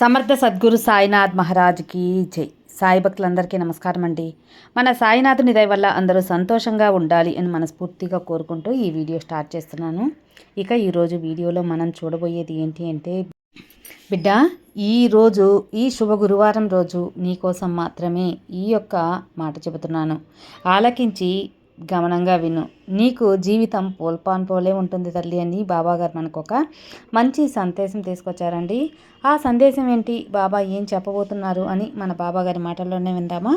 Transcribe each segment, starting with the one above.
సమర్థ సద్గురు సాయినాథ్ మహారాజ్కి జై. సాయి భక్తులందరికీ నమస్కారం అండి. మన సాయినాథుని దయ వల్ల అందరూ సంతోషంగా ఉండాలి అని మనస్ఫూర్తిగా కోరుకుంటూ ఈ వీడియో స్టార్ట్ చేస్తున్నాను. ఇక ఈరోజు వీడియోలో మనం చూడబోయేది ఏంటి అంటే బిడ్డ ఈరోజు ఈ శుభ గురువారం రోజు నీకోసం మాత్రమే ఈ యొక్క మాట చెబుతున్నాను. ఆలకించి గమనంగా విను. నీకు జీవితం పోల్పాన్ పోలే ఉంటుంది తల్లి అని బాబాగారు మనకు ఒక మంచి సందేశం తీసుకొచ్చారండి. ఆ సందేశం ఏంటి? బాబా ఏం చెప్పబోతున్నారు అని మన బాబాగారి మాటల్లోనే విందామా?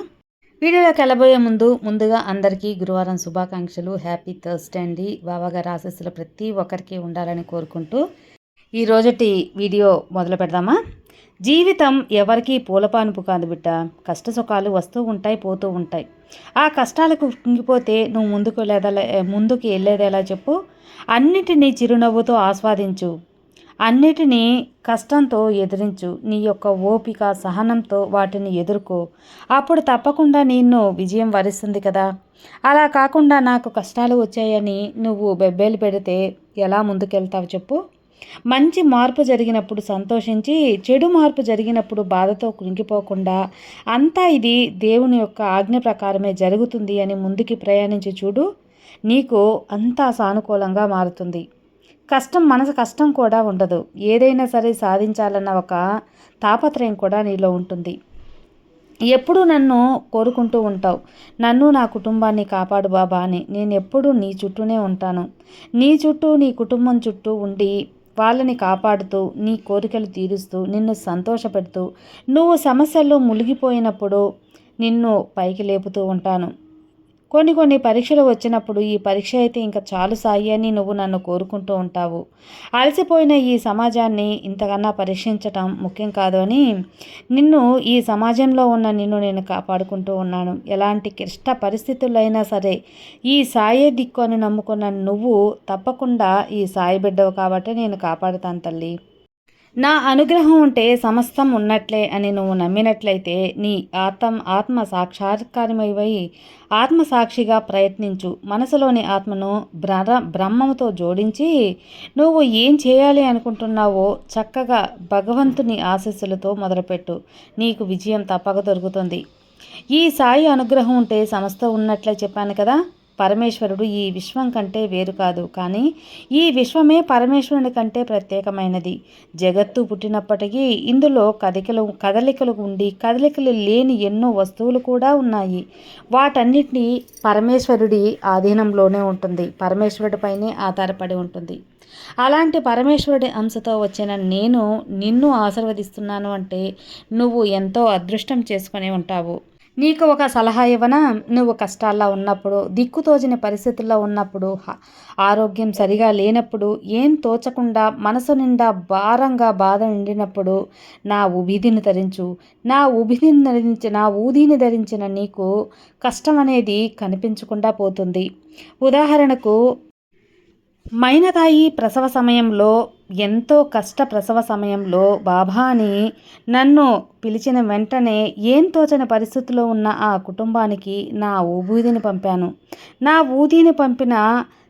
వీడియోలోకి వెళ్ళబోయే ముందు ముందుగా అందరికీ గురువారం శుభాకాంక్షలు. హ్యాపీ థర్స్డే అండి. బాబాగారి ఆశస్సులు ప్రతి ఒక్కరికి ఉండాలని కోరుకుంటూ ఈ రోజుటి వీడియో మొదలు పెడదామా? జీవితం ఎవరికీ పూలపానుపు కాదు బిడ్డ. కష్ట సుఖాలు వస్తూ ఉంటాయి పోతూ ఉంటాయి. ఆ కష్టాలకు కుంగిపోతే నువ్వు ముందుకు లేదా ముందుకు వెళ్ళేది ఎలా చెప్పు? అన్నిటినీ చిరునవ్వుతో ఆస్వాదించు. అన్నిటినీ కష్టంతో ఎదిరించు. నీ యొక్క ఓపిక సహనంతో వాటిని ఎదుర్కో. అప్పుడు తప్పకుండా నిన్ను విజయం వరిస్తుంది కదా. అలా కాకుండా నాకు కష్టాలు వచ్చాయని నువ్వు బెబ్బేలు పెడితే ఎలా ముందుకెళ్తావు చెప్పు? మంచి మార్పు జరిగినప్పుడు సంతోషించి చెడు మార్పు జరిగినప్పుడు బాధతో కృంగిపోకుండా అంతా ఇది దేవుని యొక్క ఆజ్ఞ ప్రకారమే జరుగుతుంది అని ముందుకి ప్రయాణించి చూడు నీకు అంతా సానుకూలంగా మారుతుంది. కష్టం మనసు కష్టం కూడా ఉండదు. ఏదైనా సరే సాధించాలన్న ఒక తాపత్రయం కూడా నీలో ఉంటుంది. ఎప్పుడు నన్ను కోరుకుంటూ ఉంటావు? నన్ను నా కుటుంబాన్ని కాపాడు బాబా అని. నేను ఎప్పుడూ నీ చుట్టూనే ఉంటాను. నీ చుట్టూ నీ కుటుంబం చుట్టూ ఉండి వాళ్ళని కాపాడుతూ నీ కోరికలు తీరుస్తూ నిన్ను సంతోషపెడుతూ నువ్వు సమస్యల్లో మునిగిపోయినప్పుడు నిన్ను పైకి లేపుతూ ఉంటాను. కొన్ని కొన్ని పరీక్షలు వచ్చినప్పుడు ఈ పరీక్ష అయితే ఇంకా చాలు సాయి అని నువ్వు నన్ను కోరుకుంటూ ఉంటావు. అలసిపోయిన ఈ సమాజాన్ని ఇంతకన్నా పరీక్షించటం ముఖ్యం కాదు అని నిన్ను ఈ సమాజంలో ఉన్న నిన్ను నేను కాపాడుకుంటూ ఉన్నాను. ఎలాంటి క్లిష్ట పరిస్థితులైనా సరే ఈ సాయే దిక్కు అని నమ్ముకున్న నువ్వు తప్పకుండా ఈ సాయి బిడ్డవు కాబట్టి నేను కాపాడుతాను తల్లి. నా అనుగ్రహం ఉంటే సమస్తం ఉన్నట్లే అని నువ్వు నమ్మినట్లయితే నీ ఆత్మ ఆత్మ సాక్షాత్కారమై ఆత్మసాక్షిగా ప్రయత్నించు. మనసులోని ఆత్మను బ్ర బ్రహ్మముతో జోడించి నువ్వు ఏం చేయాలి అనుకుంటున్నావో చక్కగా భగవంతుని ఆశస్సులతో మొదలుపెట్టు. నీకు విజయం తప్పక దొరుకుతుంది. ఈ సాయి అనుగ్రహం ఉంటే సమస్త ఉన్నట్లే చెప్పాను కదా? పరమేశ్వరుడు ఈ విశ్వం కంటే వేరు కాదు. కానీ ఈ విశ్వమే పరమేశ్వరుని కంటే ప్రత్యేకమైనది. జగత్తు పుట్టినప్పటికీ ఇందులో కదికలు కదలికలు ఉండి కదలికలు లేని ఎన్నో వస్తువులు కూడా ఉన్నాయి. వాటన్నిటినీ పరమేశ్వరుడి ఆధీనంలోనే ఉంటుంది. పరమేశ్వరుడిపైనే ఆధారపడి ఉంటుంది. అలాంటి పరమేశ్వరుడి అంశతో వచ్చిన నేను నిన్ను ఆశీర్వదిస్తున్నాను అంటే నువ్వు ఎంతో అదృష్టం చేసుకుని ఉంటావు. నీకు ఒక సలహా ఇవ్వనా? నువ్వు కష్టాల్లో ఉన్నప్పుడు దిక్కుతోచిన పరిస్థితుల్లో ఉన్నప్పుడు ఆరోగ్యం సరిగా లేనప్పుడు ఏం తోచకుండా మనసు నిండా భారంగా బాధ నిండినప్పుడు నా ఉబిధిని ధరించు. నా ఉబిధిని ధరించి నా ఊదిని ధరించిన నీకు కష్టం అనేది కనిపించకుండా పోతుంది. ఉదాహరణకు మైనతాయి ప్రసవ సమయంలో ఎంతో కష్ట ప్రసవ సమయంలో బాబాని నన్ను పిలిచిన వెంటనే ఏం తోచని పరిస్థితిలో ఉన్న ఆ కుటుంబానికి నా ఊబూదిని పంపాను. నా ఊదిని పంపిన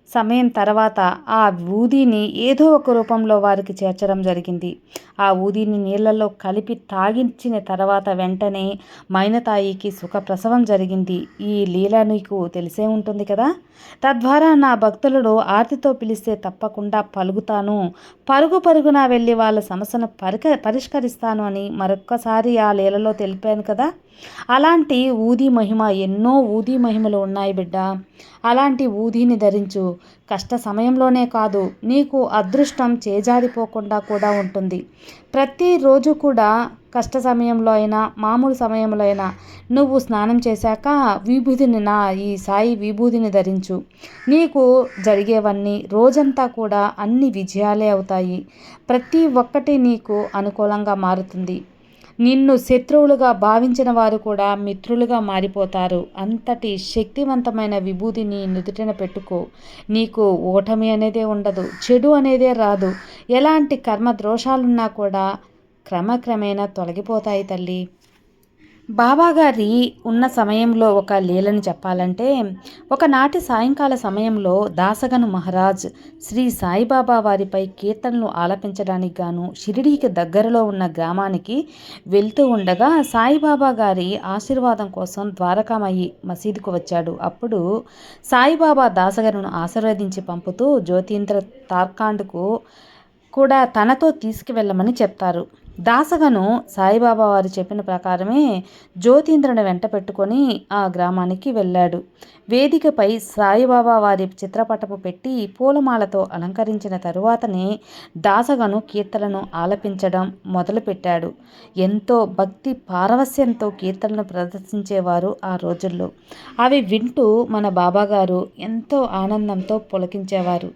సమయం తర్వాత ఆ ఊదీని ఏదో ఒక రూపంలో వారికి చేర్చడం జరిగింది. ఆ ఊదీని నీళ్ళలో కలిపి తాగించిన తర్వాత వెంటనే మైనతాయికి సుఖప్రసవం జరిగింది. ఈ లీల నీకు తెలిసే ఉంటుంది కదా? తద్వారా నా భక్తులను ఆర్తితో పిలిస్తే తప్పకుండా పలుగుతాను పరుగు పరుగున వెళ్ళి వాళ్ళ సమస్యను పరిక పరిష్కరిస్తాను అని మరొక్కసారి ఆ లీలలో తెలిపాను కదా? అలాంటి ఊది మహిమ ఎన్నో ఊది మహిమలు ఉన్నాయి బిడ్డ. అలాంటి ఊదిని ధరించు. కష్ట సమయంలోనే కాదు నీకు అదృష్టం చేజారిపోకుండా కూడా ఉంటుంది. ప్రతిరోజు కూడా కష్ట సమయంలో అయినా మామూలు సమయంలో అయినా నువ్వు స్నానం చేశాక విభూతిని నా ఈ సాయి విభూతిని ధరించు. నీకు జరిగేవన్నీ రోజంతా కూడా అన్ని విజయాలే అవుతాయి. ప్రతి ఒక్కటి నీకు అనుకూలంగా మారుతుంది. నిన్ను శత్రువులుగా భావించిన వారు కూడా మిత్రులుగా మారిపోతారు. అంతటి శక్తివంతమైన విభూతిని నుదుటిన పెట్టుకో. నీకు ఓటమి అనేదే ఉండదు చెడు అనేదే రాదు. ఎలాంటి కర్మ దోషాలున్నా కూడా క్రమక్రమేణా తొలగిపోతాయి తల్లి. బాబాగారి ఉన్న సమయంలో ఒక లీలని చెప్పాలంటే ఒకనాటి సాయంకాల సమయంలో దాసగను మహారాజ్ శ్రీ సాయిబాబా వారిపై కీర్తనలు ఆలపించడానికి గాను షిరిడీకి దగ్గరలో ఉన్న గ్రామానికి వెళ్తూ ఉండగా సాయిబాబా గారి ఆశీర్వాదం కోసం ద్వారకామయ్యి మసీదుకు వచ్చాడు. అప్పుడు సాయిబాబా దాసగనును ఆశీర్వదించి పంపుతూ జ్యోతీంద్ర తార్కాండ్కు కూడా తనతో తీసుకువెళ్ళమని చెప్తారు. దాసగను సాయిబాబా వారు చెప్పిన ప్రకారమే జ్యోతీంద్రను వెంట పెట్టుకొని ఆ గ్రామానికి వెళ్ళాడు. వేదికపై సాయిబాబా వారి చిత్రపటము పెట్టి పూలమాలతో అలంకరించిన తరువాతనే దాసగను కీర్తనను ఆలపించడం మొదలుపెట్టాడు. ఎంతో భక్తి పారవస్యంతో కీర్తనను ప్రదర్శించేవారు ఆ రోజుల్లో. అవి వింటూ మన బాబాగారు ఎంతో ఆనందంతో పులకించేవారు.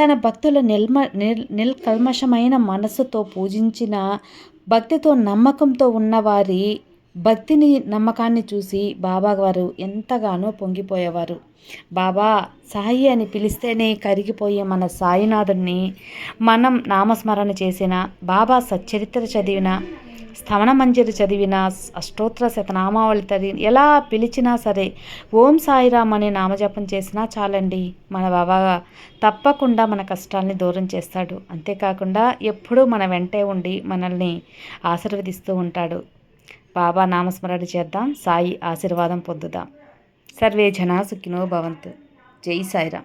తన భక్తుల నిల్మ నిల్ నిల్కల్మషమైన మనస్సుతో పూజించిన భక్తితో నమ్మకంతో ఉన్నవారి భక్తిని నమ్మకాన్ని చూసి బాబా గారు ఎంతగానో పొంగిపోయేవారు. బాబా సాయి అని పిలిస్తేనే కరిగిపోయే మన సాయినాథుడిని మనం నామస్మరణ చేసిన బాబా సచ్చరిత్ర చదివిన స్థవన మంజరి చదివిన అష్టోత్తర శతనామావళి తది ఎలా పిలిచినా సరే ఓం సాయిరామ్ అనే నామజపం చేసినా చాలండి. మన బాబా తప్పకుండా మన కష్టాల్ని దూరం చేస్తాడు. అంతేకాకుండా ఎప్పుడూ మన వెంటే ఉండి మనల్ని ఆశీర్వదిస్తూ ఉంటాడు. బాబా నామస్మరణ చేద్దాం. సాయి ఆశీర్వాదం పొందుదాం. సర్వే జనా సుఖినో భవంతు. జై సాయిరామ్.